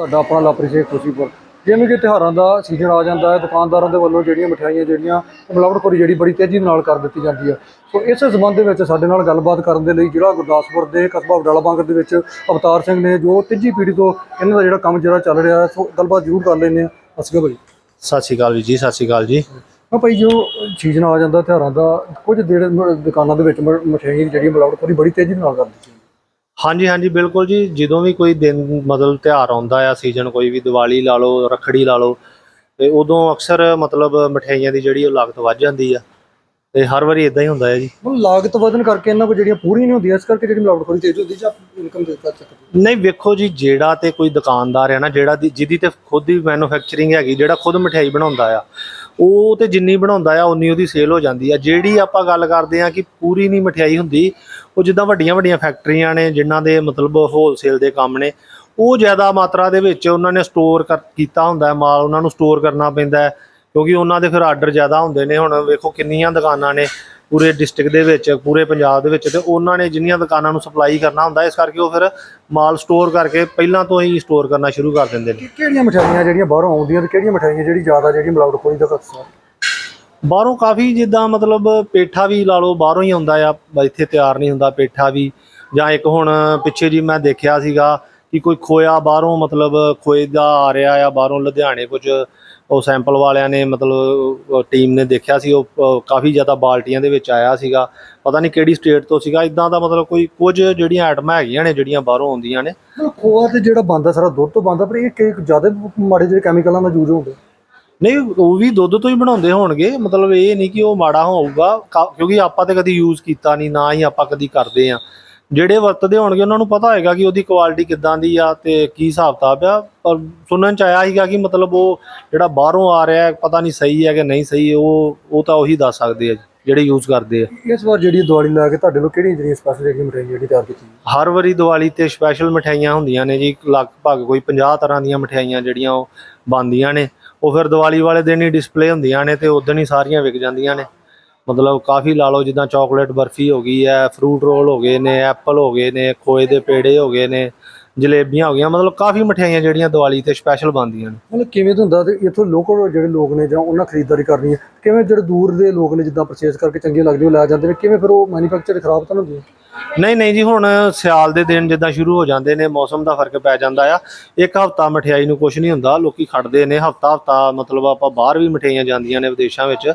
ਤੁਹਾਡਾ ਆਪਣਾ ਲਾਪਰੀ ਸੇ ਖੁਸ਼ੀਪੁਰ ਜਿਵੇਂ ਕਿ ਤਿਉਹਾਰਾਂ ਦਾ ਸੀਜ਼ਨ ਆ ਜਾਂਦਾ ਹੈ ਦੁਕਾਨਦਾਰਾਂ ਦੇ ਵੱਲੋਂ ਜਿਹੜੀਆਂ ਮਠਿਆਈਆਂ ਜਿਹੜੀਆਂ ਮਿਲਾਵਟਖੋਰੀ ਜਿਹੜੀ ਬੜੀ ਤੇਜ਼ੀ ਨਾਲ ਕਰ ਦਿੱਤੀ ਜਾਂਦੀ ਹੈ। ਸੋ ਇਸ ਸੰਬੰਧ ਦੇ ਵਿੱਚ ਸਾਡੇ ਨਾਲ ਗੱਲਬਾਤ ਕਰਨ ਦੇ ਲਈ ਜਿਹੜਾ ਗੁਰਦਾਸਪੁਰ ਦੇ ਕਸਬਾ ਵਡਾਲਾ ਬਾਂਗਰ ਦੇ ਵਿੱਚ ਅਵਤਾਰ ਸਿੰਘ ਨੇ ਜੋ ਤੀਜੀ ਪੀੜ੍ਹੀ ਤੋਂ ਇਹਨਾਂ ਦਾ ਜਿਹੜਾ ਕੰਮ ਜਿਹੜਾ ਚੱਲ ਰਿਹਾ ਸੋ ਗੱਲਬਾਤ ਜ਼ਰੂਰ ਕਰ ਲੈਂਦੇ ਆ ਅਸਗਾ ਭਾਈ। ਸਤਿ ਸ਼੍ਰੀ ਅਕਾਲ ਜੀ ਸਤਿ ਸ਼੍ਰੀ ਅਕਾਲ ਜੀ। ਆ ਭਾਈ ਜੋ ਸੀਜ਼ਨ ਆ ਜਾਂਦਾ ਤਿਉਹਾਰਾਂ ਦਾ ਕੁਝ ਮ- ਦੁਕਾਨਾਂ ਦੇ ਵਿੱਚ ਮਠਿਆਈਆਂ ਜਿਹੜੀ ਮਿਲਾਵਟਖੋਰੀ ਬੜੀ ਤੇਜ਼ੀ ਨਾਲ ਕਰ ਦਿੱਤੀ ਹਾਂਜੀ ਹਾਂਜੀ ਬਿਲਕੁਲ ਜੀ। ਜਦੋਂ ਵੀ ਕੋਈ ਦਿਨ ਮਤਲਬ ਤਿਉਹਾਰ ਆਉਂਦਾ ਆ ਸੀਜ਼ਨ ਕੋਈ ਵੀ ਦੀਵਾਲੀ ਲਾ ਲਓ ਰੱਖੜੀ ਲਾ ਲਓ ਤੇ ਉਦੋਂ ਅਕਸਰ ਮਤਲਬ ਮਠਿਆਈਆਂ ਦੀ ਜਿਹੜੀ ਉਹ ਲਾਗਤ ਵੱਧ ਜਾਂਦੀ ਆ। ਤੇ ਹਰ ਵਾਰੀ ਇਦਾਂ ਹੀ ਹੁੰਦਾ ਹੈ ਜੀ। ਮਤਲਬ ਲਾਗਤ ਵਧਣ ਕਰਕੇ ਇਹਨਾਂ ਕੋਲ ਜਿਹੜੀਆਂ ਪੂਰੀਆਂ ਨਹੀਂ ਹੁੰਦੀਆਂ ਇਸ ਕਰਕੇ ਜਿਹੜੀ ਮਿਲਾਵਟਖੋਰੀ ਤੇਜ਼ ਹੁੰਦੀ ਜਾਂ ਇਨਕਮ ਦੇ ਕਰ ਚੱਕਰ। ਨਹੀਂ ਵੇਖੋ ਜੀ ਜਿਹੜਾ ਤੇ ਕੋਈ ਦੁਕਾਨਦਾਰ ਹੈ ਨਾ ਜਿਹੜਾ ਦੀ ਜਿਹਦੀ ਤੇ ਖੁਦ ਦੀ ਮੈਨੂਫੈਕਚਰਿੰਗ ਹੈਗੀ ਜਿਹੜਾ ਖੁਦ ਮਠਿਆਈ ਬਣਾਉਂਦਾ ਆ ਉਹ ਤੇ ਜਿੰਨੀ ਬਣਾਉਂਦਾ ਆ ਉਨੀ ਉਹਦੀ ਸੇਲ ਹੋ ਜਾਂਦੀ ਆ। ਜਿਹੜੀ ਆਪਾਂ ਗੱਲ ਕਰਦੇ ਆ ਕਿ ਪੂਰੀ ਨਹੀਂ ਮਠਿਆਈ ਹੁੰਦੀ ਉਹ ਜਿੱਦਾਂ ਵੱਡੀਆਂ ਵੱਡੀਆਂ ਫੈਕਟਰੀਆਂ ਨੇ, ਜਿਨ੍ਹਾਂ ਦੇ ਮਤਲਬ ਹੋਲਸੇਲ ਦੇ ਕੰਮ ਨੇ, ਉਹ ਜ਼ਿਆਦਾ ਮਾਤਰਾ ਦੇ ਵਿੱਚ ਉਹਨਾਂ ਨੇ ਸਟੋਰ ਕੀਤਾ ਹੁੰਦਾ ਮਾਲ ਉਹਨਾਂ ਨੂੰ ਸਟੋਰ ਕਰਨਾ ਪੈਂਦਾ ਕਿਉਂਕਿ ਉਹਨਾਂ ਦੇ ਫਿਰ ਆਰਡਰ ਜ਼ਿਆਦਾ ਹੁੰਦੇ ਨੇ। ਹੁਣ ਵੇਖੋ ਕਿੰਨੀਆਂ ਦੁਕਾਨਾਂ ਨੇ ਪੂਰੇ ਡਿਸਟ੍ਰਿਕਟ ਦੇ ਵਿੱਚ, ਪੂਰੇ ਪੰਜਾਬ ਦੇ ਵਿੱਚ, ਤੇ ਉਹਨਾਂ ਨੇ ਜਿੰਨੀਆਂ ਦੁਕਾਨਾਂ ਨੂੰ ਸਪਲਾਈ ਕਰਨਾ ਹੁੰਦਾ, ਇਸ ਕਰਕੇ ਉਹ ਫਿਰ ਮਾਲ ਸਟੋਰ ਕਰਕੇ ਪਹਿਲਾਂ ਤੋਂ ਹੀ ਸਟੋਰ ਕਰਨਾ ਸ਼ੁਰੂ ਕਰ ਦਿੰਦੇ ਨੇ। ਕਿਹੜੀਆਂ ਮਠਿਆਈਆਂ ਜਿਹੜੀਆਂ ਬਾਹਰੋਂ ਆਉਂਦੀਆਂ ਤੇ ਕਿਹੜੀਆਂ ਮਠਿਆਈਆਂ ਜਿਹੜੀ ਜ਼ਿਆਦਾ ਜਿਹੜੀ ਮਿਲਾਵਟਖੋਰੀ ਦਾ ਖਤਰਾ? ਬਾਹਰੋਂ ਕਾਫੀ ਜਿੱਦਾਂ ਮਤਲਬ ਪੇਠਾ ਵੀ ਲਾ ਲਓ, ਬਾਹਰੋਂ ਹੀ ਆਉਂਦਾ ਆ ਇੱਥੇ ਤਿਆਰ ਨਹੀਂ ਹੁੰਦਾ ਪੇਠਾ ਵੀ। ਜਾਂ ਇੱਕ ਹੁਣ ਪਿੱਛੇ ਜੀ ਮੈਂ ਦੇਖਿਆ ਸੀਗਾ ਕਿ ਕੋਈ ਖੋਇਆ ਬਾਹਰੋਂ, ਮਤਲਬ ਖੋਏ ਦਾ ਆ ਰਿਹਾ ਆ, ਬਾਹਰੋਂ ਲੁਧਿਆਣੇ ਕੁਝ ਉਹ ਸੈਂਪਲ ਵਾਲਿਆਂ ਨੇ ਮਤਲਬ ਟੀਮ ਨੇ ਦੇਖਿਆ ਸੀ, ਉਹ ਕਾਫੀ ਜ਼ਿਆਦਾ ਬਾਲਟੀਆਂ ਦੇ ਵਿੱਚ ਆਇਆ ਸੀਗਾ। ਪਤਾ ਨਹੀਂ ਕਿਹੜੀ ਸਟੇਟ ਤੋਂ ਸੀਗਾ ਇਦਾਂ ਦਾ ਮਤਲਬ ਕੋਈ ਕੁਝ ਜਿਹੜੀਆਂ ਆਈਟਮਾਂ ਹੈਗੀਆਂ ਨੇ, ਜਿਹੜੀਆਂ ਬਾਹਰੋਂ ਆਉਂਦੀਆਂ ਨੇ। ਮਤਲਬ ਖੋਆ ਤੇ ਜਿਹੜਾ ਬੰਦਾ ਸਾਰਾ ਦੁੱਧ ਤੋਂ ਬੰਦਾ, ਪਰ ਇਹ ਕਿ ਜ਼ਿਆਦਾ ਮਾੜੇ ਜਿਹੜੇ ਕੈਮੀਕਲਾਂ ਦਾ ਯੂਜ਼ ਹੁੰਦਾ। ਨਹੀਂ ਉਹ ਵੀ ਦੁੱਧ ਤੋਂ ਹੀ ਬਣਾਉਂਦੇ ਹੋਣਗੇ। ਮਤਲਬ ਇਹ ਨਹੀਂ ਕਿ ਉਹ ਮਾੜਾ ਹੋਊਗਾ। ਕਿਉਂਕਿ ਆਪਾਂ ਤੇ ਕਦੀ ਯੂਜ਼ ਕੀਤਾ ਨਹੀਂ ਨਾ ਹੀ ਆਪਾਂ ਕਦੀ ਕਰਦੇ ਆ ਜਿਹੜੇ ਵਰਤਦੇ ਹੋਣਗੇ ਉਹਨਾਂ ਨੂੰ ਪਤਾ ਹੋਏਗਾ ਕਿ ਉਹਦੀ ਕੁਆਲਿਟੀ ਕਿੱਦਾਂ ਦੀ ਆ ਤੇ ਕੀ ਹਿਸਾਬ ਕਿਤਾਬ ਆ। ਪਰ ਸੁਣਨ ਚ ਆਇਆ ਸੀਗਾ ਕਿ ਮਤਲਬ ਉਹ ਜਿਹੜਾ ਬਾਹਰੋਂ ਆ ਰਿਹਾ ਪਤਾ ਨਹੀਂ ਸਹੀ ਹੈ ਕਿ ਨਹੀਂ ਸਹੀ ਉਹ ਉਹ ਤਾਂ ਉਹੀ ਦੱਸ ਸਕਦੇ ਆ ਜਿਹੜੇ ਯੂਜ਼ ਕਰਦੇ ਆ। ਇਸ ਵਾਰ ਜਿਹੜੀ ਦੀਵਾਲੀ ਲਾ ਕੇ ਤੁਹਾਡੇ ਲੋਕ ਕਿਹੜੀਆਂ ਜਿਹੜੀਆਂ ਸਪੈਸ਼ਲ ਜਿਹੜੀਆਂ ਮਠਿਆਈਆਂ ਜਿਹੜੀ ਤਿਆਰ ਕੀਤੀ ਹਰ ਵਾਰੀ ਦੀਵਾਲੀ ਤੇ ਸਪੈਸ਼ਲ ਮਠਿਆਈਆਂ ਹੁੰਦੀਆਂ ਨੇ ਜੀ ਲਗਭਗ ਕੋਈ 50 ਤਰ੍ਹਾਂ ਦੀਆਂ ਮਠਿਆਈਆਂ ਜਿਹੜੀਆਂ ਉਹ ਬਣਦੀਆਂ ਨੇ। ਉਹ ਫਿਰ ਦੀਵਾਲੀ ਵਾਲੇ ਦਿਨ ਹੀ ਡਿਸਪਲੇ ਹੁੰਦੀਆਂ ਨੇ ਤੇ ਉਦੋਂ ਹੀ ਸਾਰੀਆਂ ਵਿਕ ਜਾਂਦੀਆਂ ਨੇ। ਮਤਲਬ ਕਾਫੀ ਲਾ ਲਓ ਜਿੱਦਾਂ ਚਾਕਲੇਟ ਬਰਫੀ ਹੋ ਗਈ ਹੈ ਫਰੂਟ ਰੋਲ ਹੋ ਗਏ ਨੇ ਐਪਲ ਹੋ ਗਏ ਨੇ, ਖੋਏ ਦੇ ਪੇੜੇ ਹੋ ਗਏ ਨੇ ਜਲੇਬੀਆਂ ਹੋ ਗਈਆਂ ਮਤਲਬ ਕਾਫੀ ਮਠਿਆਈਆਂ ਜਿਹੜੀਆਂ ਦੀਵਾਲੀ ਤੇ ਸਪੈਸ਼ਲ ਬਣਦੀਆਂ ਨੇ। ਮਤਲਬ ਕਿਵੇਂ ਤੋਂ ਹੁੰਦਾ ਤੇ ਇੱਥੋਂ ਲੋਕਲ ਜਿਹੜੇ ਲੋਕ ਨੇ ਜਾਂ ਉਹਨਾਂ ਖਰੀਦਦਾਰੀ ਕਰਨੀ ਹੈ ਕਿਵੇਂ ਜਿਹੜੇ ਦੂਰ ਦੇ ਲੋਕ ਨੇ ਜਿੱਦਾਂ ਪਰਚੇਸ ਕਰਕੇ ਚੰਗੀਆਂ ਲੱਗਦੀਆਂ ਉਹ ਲੈ ਜਾਂਦੇ ਨੇ ਕਿਵੇਂ ਫਿਰ ਉਹ ਮੈਨੂਫੈਕਚਰ ਖਰਾਬ ਤਾਂ ਨਹੀਂ ਹੁੰਦੀ ਨਹੀਂ ਨਹੀਂ ਜੀ ਹੁਣ ਸਿਆਲ ਦੇ ਦਿਨ ਜਿੱਦਾਂ ਸ਼ੁਰੂ ਹੋ ਜਾਂਦੇ ਨੇ ਮੌਸਮ ਦਾ ਫ਼ਰਕ ਪੈ ਜਾਂਦਾ ਆ। ਇੱਕ ਹਫਤਾ ਮਠਿਆਈ ਨੂੰ ਕੁਝ ਨਹੀਂ ਹੁੰਦਾ ਲੋਕੀ ਖੜਦੇ ਨੇ ਹਫਤਾ ਹਫਤਾ ਮਤਲਬ ਆਪਾਂ ਬਾਹਰ ਵੀ ਮਠਿਆਈਆਂ ਜਾਂਦੀਆਂ ਨੇ ਵਿਦੇਸ਼ਾਂ ਵਿੱਚ।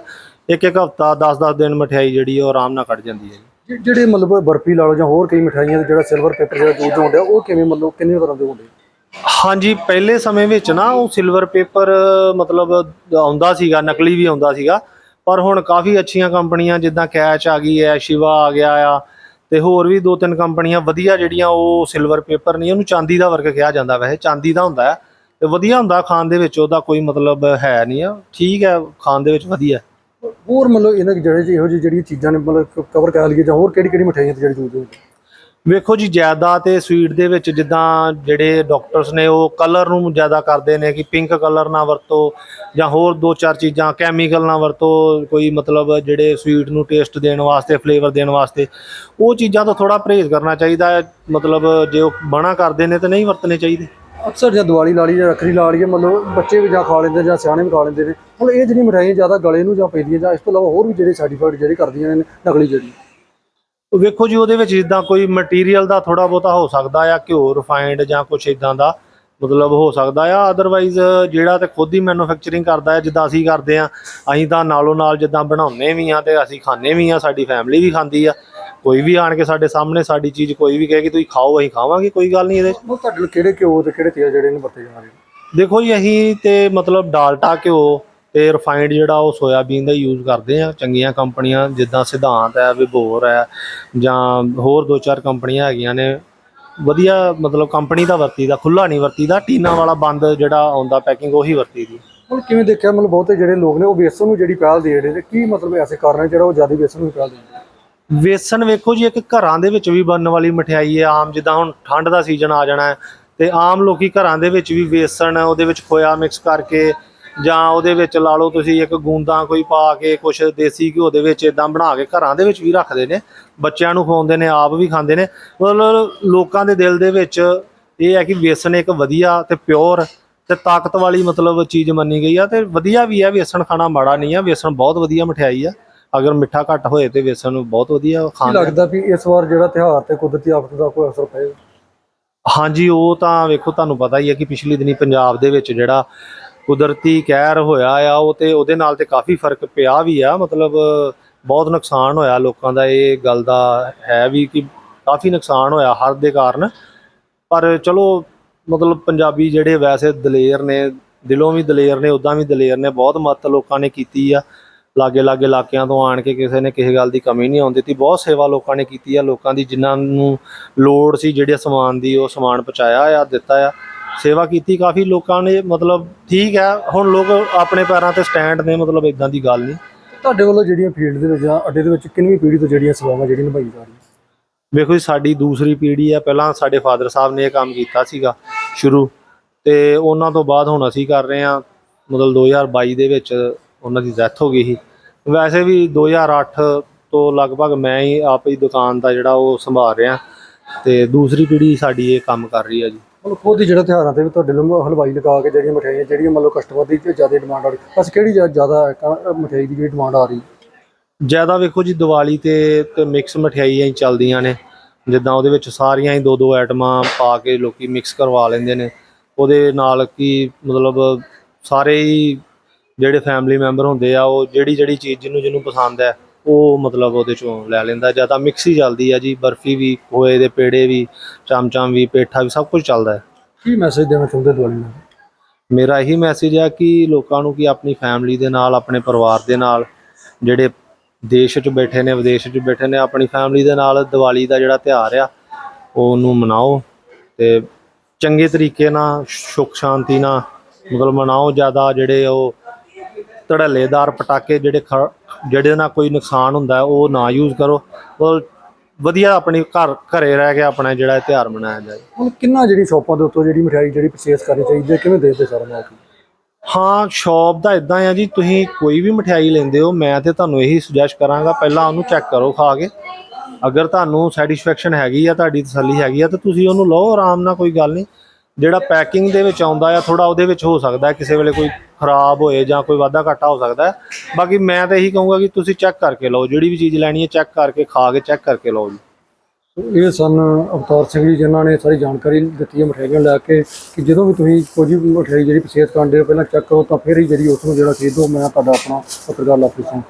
ਇੱਕ ਇੱਕ ਹਫਤਾ 10-10 ਦਿਨ ਮਠਿਆਈ ਜਿਹੜੀ ਉਹ ਆਰਾਮ ਨਾਲ ਕੱਢ ਜਾਂਦੀ ਹੈ ਜਿ- ਜਿਹੜੇ ਮਤਲਬ ਬਰਫੀ ਲਾ ਲਓ ਜਾਂ ਹੋਰ ਕਈ ਮਠਿਆਈਆਂ ਦੇ ਜਿਹੜਾ ਸਿਲਵਰ ਪੇਪਰ ਜਿਹੜਾ ਯੂਜ਼ ਹੁੰਦਾ ਉਹ ਕਿਵੇਂ ਮਤਲਬ ਕਿੰਨੇ ਤਰ੍ਹਾਂ ਦੇ ਹੁੰਦੇ ਹਾਂਜੀ, ਪਹਿਲੇ ਸਮੇਂ ਵਿੱਚ ਨਾ ਉਹ ਸਿਲਵਰ ਪੇਪਰ ਮਤਲਬ ਆਉਂਦਾ ਸੀਗਾ, ਨਕਲੀ ਵੀ ਆਉਂਦਾ ਸੀਗਾ, ਪਰ ਹੁਣ ਕਾਫੀ ਅੱਛੀਆਂ ਕੰਪਨੀਆਂ ਜਿੱਦਾਂ ਕੈਚ ਆ ਗਈ ਹੈ ਸ਼ਿਵਾ ਆ ਗਿਆ ਆ, ਤੇ ਹੋਰ ਵੀ ਦੋ ਤਿੰਨ ਕੰਪਨੀਆਂ ਵਧੀਆ ਜਿਹੜੀਆਂ ਉਹ ਸਿਲਵਰ ਪੇਪਰ ਨਹੀਂ, ਉਹਨੂੰ ਚਾਂਦੀ ਦਾ ਵਰਗ ਕਿਹਾ ਜਾਂਦਾ ਵੈਸੇ, ਚਾਂਦੀ ਦਾ ਹੁੰਦਾ ਹੈ, ਤੇ ਵਧੀਆ ਹੁੰਦਾ ਖਾਣ ਦੇ ਵਿੱਚ, ਉਹਦਾ ਕੋਈ ਮਤਲਬ ਹੈ ਨਹੀਂ ਆ, ਠੀਕ ਹੈ, ਖਾਣ ਦੇ ਵਿੱਚ ਵਧੀਆ। ਹੋਰ ਮਤਲਬ ਇਹਨਾਂ ਦੇ ਜਿਹੜੇ ਇਹੋ ਜਿਹੀ ਜਿਹੜੀਆਂ ਚੀਜ਼ਾਂ ਨੇ ਮਤਲਬ ਕਵਰ ਕਰ ਲਈਏ ਜਾਂ ਹੋਰ ਕਿਹੜੀ ਕਿਹੜੀ ਮਠਿਆਈਆਂ ਤੇ ਜਿਹੜੀ ਯੂਜ਼ ਹੁੰਦੀ ਵੇਖੋ ਜੀ, ਜ਼ਿਆਦਾ ਤੇ ਸਵੀਟ ਦੇ ਵਿੱਚ ਜਿੱਦਾਂ ਜਿਹੜੇ ਡਾਕਟਰਸ ਨੇ ਉਹ ਕਲਰ ਨੂੰ ਜ਼ਿਆਦਾ ਕਰਦੇ ਨੇ ਕਿ ਪਿੰਕ ਕਲਰ ਨਾ ਵਰਤੋ ਜਾਂ ਹੋਰ ਦੋ ਚਾਰ ਚੀਜ਼ਾਂ ਕੈਮੀਕਲ ਨਾ ਵਰਤੋ, ਕੋਈ ਮਤਲਬ ਜਿਹੜੇ ਸਵੀਟ ਨੂੰ ਟੇਸਟ ਦੇਣ ਵਾਸਤੇ ਫਲੇਵਰ ਦੇਣ ਵਾਸਤੇ, ਉਹ ਚੀਜ਼ਾਂ ਤੋਂ ਥੋੜਾ ਪਰਹੇਜ਼ ਕਰਨਾ ਚਾਹੀਦਾ ਹੈ। ਮਤਲਬ ਜੇ ਉਹ ਮਨਾ ਕਰਦੇ ਨੇ ਤਾਂ ਨਹੀਂ ਵਰਤਣੇ ਚਾਹੀਦੇ। ਅਕਸਰ ਜਾਂ ਦੀਵਾਲੀ ਲਾ ਲਈ ਜਾਂ ਰੱਖੜੀ ਲਾ ਲਈਏ ਮਤਲਬ ਬੱਚੇ ਵੀ ਜਾਂ ਖਾ ਲੈਂਦੇ ਜਾਂ ਸਿਆਣੇ ਵੀ ਖਾ ਲੈਂਦੇ ਨੇ, ਹੁਣ ਇਹ ਜਿਹੜੀ ਮਠਾਈਆਂ ਜ਼ਿਆਦਾ ਗਲੇ ਨੂੰ ਜਾਂ ਪੈਂਦੀਆਂ ਜਾਂ ਇਸ ਤੋਂ ਇਲਾਵਾ ਹੋਰ ਵੀ ਜਿਹੜੇ ਸਰਟੀਫਾਈਡ ਜਿਹੜੇ ਕਰਦੀਆਂ ਨੇ ਨਕਲੀ ਜਿਹੜੀ। ਵੇਖੋ ਜੀ, ਉਹਦੇ ਵਿੱਚ ਜਿੱਦਾਂ ਕੋਈ ਮਟੀਰੀਅਲ ਦਾ ਥੋੜਾ ਬਹੁਤਾ ਹੋ ਸਕਦਾ ਆ, ਘਿਓ ਰਿਫਾਈਨਡ ਜਾਂ ਕੁਝ ਇਦਾਂ ਦਾ ਮਤਲਬ ਹੋ ਸਕਦਾ ਆ। ਅਦਰਵਾਈਜ਼ ਜਿਹੜਾ ਤੇ ਖੁਦ ਹੀ ਮੈਨੂਫੈਕਚਰਿੰਗ ਕਰਦਾ ਹੈ ਜਿੱਦਾਂ ਅਸੀਂ ਕਰਦੇ ਆ, ਅਸੀਂ ਤਾਂ ਨਾਲੋਂ ਨਾਲ ਜਿੱਦਾਂ ਬਣਾਉਂਦੇ ਵੀ ਆ ਤੇ ਅਸੀਂ ਖਾਂਦੇ ਵੀ ਆ, ਸਾਡੀ ਫੈਮਿਲੀ ਵੀ ਖਾਂਦੀ ਆ। ਕੋਈ ਵੀ ਆਣ ਕੇ ਸਾਡੇ ਸਾਹਮਣੇ ਸਾਡੀ ਚੀਜ਼ ਕੋਈ ਵੀ ਕਹੇ ਕਿ ਤੁਸੀਂ ਖਾਓ ਅਸੀਂ ਖਾਵਾਂਗੇ ਕੋਈ ਗੱਲ ਨਹੀਂ ਇਹਦੇ 'ਚ। ਉਹ ਤੁਹਾਡੇ ਲਈ ਕਿਹੜੇ ਘਿਓ ਤੇ ਕਿਹੜੇ ਤੇਲ ਜਿਹੜੇ ਨੇ ਵਰਤੇ ਜਾ ਰਹੇ ਨੇ? ਦੇਖੋ ਜੀ ਅਸੀਂ ਤੇ ਮਤਲਬ ਡਾਲਟਾ ਘਿਓ ਤੇ ਰਿਫਾਈਨਡ ਜਿਹੜਾ ਉਹ ਸੋਇਆਬੀਨ ਦਾ ਯੂਜ਼ ਕਰਦੇ ਆ ਚੰਗੀਆਂ ਕੰਪਨੀਆਂ ਜਿੱਦਾਂ ਸਿਧਾਂਤ ਹੈ ਵਿਭੋਰ ਹੈ ਜਾਂ ਹੋਰ ਦੋ ਚਾਰ ਕੰਪਨੀਆਂ ਹੈਗੀਆਂ ਨੇ। ਵਧੀਆ ਮਤਲਬ ਕੰਪਨੀ ਦਾ ਵਰਤੀਦਾ ਖੁੱਲਾ ਨਹੀਂ ਵਰਤੀਦਾ ਟੀਨਾ ਵਾਲਾ ਬੰਦ ਜਿਹੜਾ ਆਉਂਦਾ ਪੈਕਿੰਗ ਉਹੀ ਵਰਤੀਦੀ ਹੁਣ ਕਿਵੇਂ ਦੇਖਿਆ ਮਤਲਬ ਬਹੁਤੇ ਜਿਹੜੇ ਲੋਕ ਨੇ ਉਹ ਵੇਸਣ ਨੂੰ ਜਿਹੜੀ ਪਹਿਲ ਦੇ ਰਹੇ ਨੇ ਕੀ ਮਤਲਬ ਐਸੇ ਕਾਰਨ ਹੈ ਜਿਹੜਾ ਉਹ ਜ਼ਿਆਦਾ ਵੇਸਣ ਨੂੰ ਪਹਿਲ ਦਿੰਦੇ ਵੇਸਣ ਵੇਖੋ ਜੀ, ਇੱਕ ਘਰਾਂ ਦੇ ਵਿੱਚ ਵੀ ਬਣਨ ਵਾਲੀ ਮਠਿਆਈ ਹੈ। ਆਮ ਜਿੱਦਾਂ ਹੁਣ ਠੰਡ ਦਾ ਸੀਜ਼ਨ ਆ ਜਾਣਾ ਹੈ ਤੇ ਆਮ ਲੋਕੀ ਘਰਾਂ ਦੇ ਵਿੱਚ ਵੀ ਵੇਸਣ ਉਹਦੇ ਵਿੱਚ ਖੋਇਆ ਮਿਕਸ ਕਰਕੇ ਜਾਂ ਉਹਦੇ ਵਿੱਚ ਲਾ ਲਓ ਤੁਸੀਂ ਇੱਕ ਗੂੰਦਾਂ ਕੋਈ ਪਾ ਕੇ, ਕੁਛ ਦੇਸੀ ਘਿਓ ਦੇ ਵਿੱਚ ਇਦਾਂ ਬਣਾ ਕੇ ਘਰਾਂ ਦੇ ਵਿੱਚ ਵੀ ਰੱਖਦੇ ਨੇ। ਬੱਚਿਆਂ ਨੂੰ ਖਵਾਉਂਦੇ ਨੇ, ਆਪ ਵੀ ਖਾਂਦੇ ਨੇ। ਮਤਲਬ ਲੋਕਾਂ ਦੇ ਦਿਲ ਦੇ ਵਿੱਚ ਇਹ ਹੈ ਕਿ ਵੇਸਣ ਇੱਕ ਵਧੀਆ ਤੇ ਪਿਓਰ ਤੇ ਤਾਕਤ ਵਾਲੀ ਮਤਲਬ ਚੀਜ਼ ਮੰਨੀ ਗਈ ਆ ਤੇ ਵਧੀਆ ਵੀ ਆ। ਵੇਸਣ ਖਾਣਾ ਮਾੜਾ ਨਹੀਂ ਆ। ਵੇਸਣ ਬਹੁਤ ਵਧੀਆ ਮਠਿਆਈ ਆ। ਅਗਰ ਮਿੱਠਾ ਘੱਟ ਹੋਏ ਤੇ ਵੇਸਣ ਬਹੁਤ ਵਧੀਆ ਕੀ ਖਾਣ ਦਾ ਲੱਗਦਾ ਵੀ ਇਸ ਵਾਰ ਜਿਹੜਾ ਤਿਉਹਾਰ ਤੇ ਕੁਦਰਤੀ ਆਫਤ ਦਾ ਕੋਈ ਅਸਰ ਪਏਗਾ? ਹਾਂਜੀ ਉਹ ਤਾਂ ਵੇਖੋ ਤੁਹਾਨੂੰ ਪਤਾ ਹੀ ਹੈ ਕਿ ਪਿਛਲੀ ਦਿਨੀ ਪੰਜਾਬ ਦੇ ਵਿੱਚ ਜਿਹੜਾ ਕੁਦਰਤੀ ਕਹਿਰ ਹੋਇਆ ਆ ਉਹ ਤੇ ਉਹਦੇ ਨਾਲ ਤੇ ਕਾਫੀ ਫ਼ਰਕ ਪਿਆ ਵੀ ਆ। ਮਤਲਬ ਬਹੁਤ ਨੁਕਸਾਨ ਹੋਇਆ ਲੋਕਾਂ ਦਾ ਇਹ ਗੱਲ ਦਾ ਹੈ ਵੀ ਕਿ ਕਾਫੀ ਨੁਕਸਾਨ ਹੋਇਆ ਹਰ ਦੇ ਕਾਰਨ। ਪਰ ਚਲੋ ਮਤਲਬ ਪੰਜਾਬੀ ਜਿਹੜੇ ਵੈਸੇ ਦਲੇਰ ਨੇ ਦਿਲੋਂ ਵੀ ਦਲੇਰ ਨੇ ਉਦਾਂ ਵੀ ਦਲੇਰ ਨੇ ਬਹੁਤ ਮਦਦ ਲੋਕਾਂ ਨੇ ਕੀਤੀ ਆ। ਲਾਗੇ ਲਾਗੇ ਇਲਾਕਿਆਂ ਤੋਂ ਆਣ ਕੇ ਕਿਸੇ ਨੇ ਕਿਸੇ ਗੱਲ ਦੀ ਕਮੀ ਨਹੀਂ ਆਉਣ ਦਿੱਤੀ। ਬਹੁਤ ਸੇਵਾ ਲੋਕਾਂ ਨੇ ਕੀਤੀ ਆ ਲੋਕਾਂ ਦੀ ਜਿਨ੍ਹਾਂ ਨੂੰ ਲੋੜ ਸੀ ਜਿਹੜੇ ਸਮਾਨ ਦੀ ਉਹ ਸਮਾਨ ਪਹੁੰਚਾਇਆ ਆ ਦਿੱਤਾ ਆ। ਸੇਵਾ ਕੀਤੀ ਕਾਫੀ ਲੋਕਾਂ ਨੇ ਮਤਲਬ ਠੀਕ ਹੈ ਹੁਣ ਲੋਕ ਆਪਣੇ ਪੈਰਾਂ ਤੇ ਸਟੈਂਡ ਨੇ ਮਤਲਬ ਇਦਾਂ ਦੀ ਗੱਲ ਨਹੀਂ। ਤੁਹਾਡੇ ਵੱਲੋਂ ਜਿਹੜੀਆਂ ਫੀਲਡ ਦੇ ਵਿੱਚ ਜਾਂ ਅੱਡੇ ਦੇ ਵਿੱਚ ਕਿੰਨੀ ਪੀੜ੍ਹੀ ਤੋਂ ਜਿਹੜੀਆਂ ਸੇਵਾਵਾਂ ਜਿਹੜੀਆਂ ਨਿਭਾਈ ਜਾ ਰਹੀਆਂ? ਵੇਖੋ ਜੀ ਸਾਡੀ ਦੂਸਰੀ ਪੀੜ੍ਹੀ ਆ ਪਹਿਲਾਂ ਸਾਡੇ ਫਾਦਰ ਸਾਹਿਬ ਨੇ ਇਹ ਕੰਮ ਕੀਤਾ ਸੀਗਾ ਸ਼ੁਰੂ ਤੇ ਉਹਨਾਂ ਤੋਂ ਬਾਅਦ ਹੁਣ ਅਸੀਂ ਕਰ ਰਹੇ ਹਾਂ ਮਤਲਬ 2022 ਦੇ ਵਿੱਚ ਉਹਨਾਂ ਦੀ ਡੈਥ ਹੋ ਗਈ ਸੀ। ਵੈਸੇ ਵੀ 2008 ਤੋਂ ਲਗਭਗ ਮੈਂ ਹੀ ਆਪ ਹੀ ਦੁਕਾਨ ਦਾ ਜਿਹੜਾ ਉਹ ਸੰਭਾਲ ਰਿਹਾ ਤੇ ਦੂਸਰੀ ਪੀੜ੍ਹੀ ਸਾਡੀ ਇਹ ਕੰਮ ਕਰ ਰਹੀ ਹੈ ਜੀ। ਮਤਲਬ ਖੁਦ ਹੀ ਜਿਹੜਾ ਤਿਉਹਾਰਾਂ ਤੇ ਵੀ ਤੁਹਾਡੇ ਨੂੰ ਹਲਵਾਈ ਲਗਾ ਕੇ ਜਿਹੜੀਆਂ ਮਠਿਆਈਆਂ ਜਿਹੜੀਆਂ ਮਤਲਬ ਕਸਟਮਰ ਦੀ ਜ਼ਿਆਦਾ ਡਿਮਾਂਡ ਆ ਰਹੀ ਬਸ ਕਿਹੜੀ ਜ਼ਿਆ- ਜ਼ਿਆਦਾ ਮਠਿਆਈ ਦੀ ਜਿਹੜੀ ਡਿਮਾਂਡ ਆ ਰਹੀ? ਜ਼ਿਆਦਾ ਵੇਖੋ ਜੀ ਦੀਵਾਲੀ ਤੇ ਤੇ ਮਿਕਸ ਮਠਿਆਈਆਂ ਹੀ ਚੱਲਦੀਆਂ ਨੇ। ਜਿੱਦਾਂ ਉਹਦੇ ਵਿੱਚ ਸਾਰੀਆਂ ਹੀ ਦੋ ਦੋ ਆਈਟਮਾਂ ਪਾ ਕੇ ਲੋਕੀ ਮਿਕਸ ਕਰਵਾ ਲੈਂਦੇ ਨੇ। ਉਹਦੇ ਨਾਲ ਕੀ ਮਤਲਬ ਸਾਰੇ ਹੀ ਜਿਹੜੇ ਫੈਮਿਲੀ ਮੈਂਬਰ ਹੁੰਦੇ ਆ ਉਹ ਜਿਹੜੀ ਜਿਹੜੀ ਚੀਜ਼ ਜਿਹਨੂੰ ਜਿਹਨੂੰ ਪਸੰਦ ਹੈ ਉਹ ਮਤਲਬ ਉਹਦੇ ਚੋਂ ਲੈ ਲੈਂਦਾ। ਜ਼ਿਆਦਾ ਮਿਕਸ ਹੀ ਚੱਲਦੀ ਆ ਜੀ ਬਰਫੀ ਵੀ ਖੋਏ ਦੇ ਪੇੜੇ ਵੀ ਚਮਚਮ ਵੀ ਪੇਠਾ ਵੀ ਸਭ ਕੁਝ ਚੱਲਦਾ ਹੈ। ਕੀ ਮੈਸੇਜ ਦੇਣਾ ਚਾਹੁੰਦੇ ਦਿਵਾਲੀ ਨੂੰ ਮੇਰਾ ਇਹੀ ਮੈਸੇਜ ਹੈ ਕਿ ਲੋਕਾਂ ਨੂੰ ਕਿ ਆਪਣੀ ਫੈਮਿਲੀ ਦੇ ਨਾਲ ਆਪਣੇ ਪਰਿਵਾਰ ਦੇ ਨਾਲ ਜਿਹੜੇ ਦੇਸ਼ 'ਚ ਬੈਠੇ ਨੇ ਵਿਦੇਸ਼ 'ਚ ਬੈਠੇ ਨੇ ਆਪਣੀ ਫੈਮਿਲੀ ਦੇ ਨਾਲ ਦੀਵਾਲੀ ਦਾ ਜਿਹੜਾ ਤਿਉਹਾਰ ਆ ਉਹਨੂੰ ਮਨਾਓ ਤੇ ਚੰਗੇ ਤਰੀਕੇ ਨਾਲ ਸੁੱਖ ਸ਼ਾਂਤੀ ਨਾਲ ਮਤਲਬ ਮਨਾਓ। ਜ਼ਿਆਦਾ ਜਿਹੜੇ ਉਹ ਧੜੱਲੇਦਾਰ ਪਟਾਕੇ ਜਿਹੜੇ ਜਿਹੜੇ ਨਾਲ ਕੋਈ ਨੁਕਸਾਨ ਹੁੰਦਾ ਉਹ ਨਾ ਯੂਜ਼ ਕਰੋ। ਉਹ ਵਧੀਆ ਆਪਣੀ ਘਰ ਘਰੇ ਰਹਿ ਕੇ ਆਪਣਾ ਜਿਹੜਾ ਤਿਉਹਾਰ ਮਨਾਇਆ ਜਾਏ। ਹੁਣ ਕਿੰਨਾ ਜਿਹੜੀ ਸ਼ਾਪਾਂ ਦੇ ਉੱਤੋਂ ਜਿਹੜੀ ਮਠਿਆਈ ਜਿਹੜੀ ਪਰਚੇਸ ਕਰਨੀ ਚਾਹੀਦੀ ਹੈ ਕਿਵੇਂ ਦੇਖਦੇ ਸਰ ਮੈਂ ਹਾਂ ਸ਼ੌਪ ਦਾ ਇਦਾਂ ਆ ਜੀ ਤੁਸੀਂ ਕੋਈ ਵੀ ਮਠਿਆਈ ਲੈਂਦੇ ਹੋ ਮੈਂ ਤੇ ਤੁਹਾਨੂੰ ਇਹੀ ਸੁਜੈਸਟ ਕਰਾਂਗਾ ਪਹਿਲਾਂ ਉਹਨੂੰ ਚੈੱਕ ਕਰੋ ਖਾ ਕੇ। ਅਗਰ ਤੁਹਾਨੂੰ ਸੈਟੀਸਫੈਕਸ਼ਨ ਹੈਗੀ ਆ ਤੁਹਾਡੀ ਤਸੱਲੀ ਹੈਗੀ ਆ ਤਾਂ ਤੁਸੀਂ ਉਹਨੂੰ ਲਓ ਆਰਾਮ ਨਾਲ ਕੋਈ ਗੱਲ ਨਹੀਂ। ਜਿਹੜਾ ਪੈਕਿੰਗ ਦੇ ਵਿੱਚ ਆਉਂਦਾ ਆ ਥੋੜਾ ਉਹਦੇ ਵਿੱਚ ਹੋ ਸਕਦਾ ਕਿਸੇ ਵੇਲੇ ਕੋਈ ਖਰਾਬ ਹੋਏ ਜਾਂ ਕੋਈ ਵਾਧਾ ਘਾਟਾ ਹੋ ਸਕਦਾ ਬਾਕੀ ਮੈਂ ਤਾਂ ਇਹੀ ਕਹੂੰਗਾ ਕਿ ਤੁਸੀਂ ਚੈੱਕ ਕਰਕੇ ਲਓ, ਜਿਹੜੀ ਵੀ ਚੀਜ਼ ਲੈਣੀ ਹੈ ਚੈੱਕ ਕਰਕੇ ਖਾ ਕੇ ਚੈੱਕ ਕਰਕੇ ਲਓ ਜੀ। ਇਹ ਸਨ ਅਵਤਾਰ ਸਿੰਘ ਜੀ, ਜਿਨ੍ਹਾਂ ਨੇ ਸਾਰੀ ਜਾਣਕਾਰੀ ਦਿੱਤੀ ਹੈ ਮਠਿਆਈਆਂ ਲੈ ਕੇ, ਕਿ ਜਦੋਂ ਵੀ ਤੁਸੀਂ ਕੋਈ ਵੀ ਮਠਿਆਈ ਜਿਹੜੀ ਪਰਚੇਸ ਕਰਦੇ ਹੋ, ਪਹਿਲਾਂ ਚੈੱਕ ਕਰੋ ਤਾਂ ਫਿਰ ਹੀ ਜਿਹੜੀ ਉਸ ਨੂੰ ਜਿਹੜਾ ਖਰੀਦੋ, ਮੈਂ ਤੁਹਾਡਾ ਆਪਣਾ ਪੱਤਰਕਾਰ ਲਾਪਰੀ ਸਿੰਘ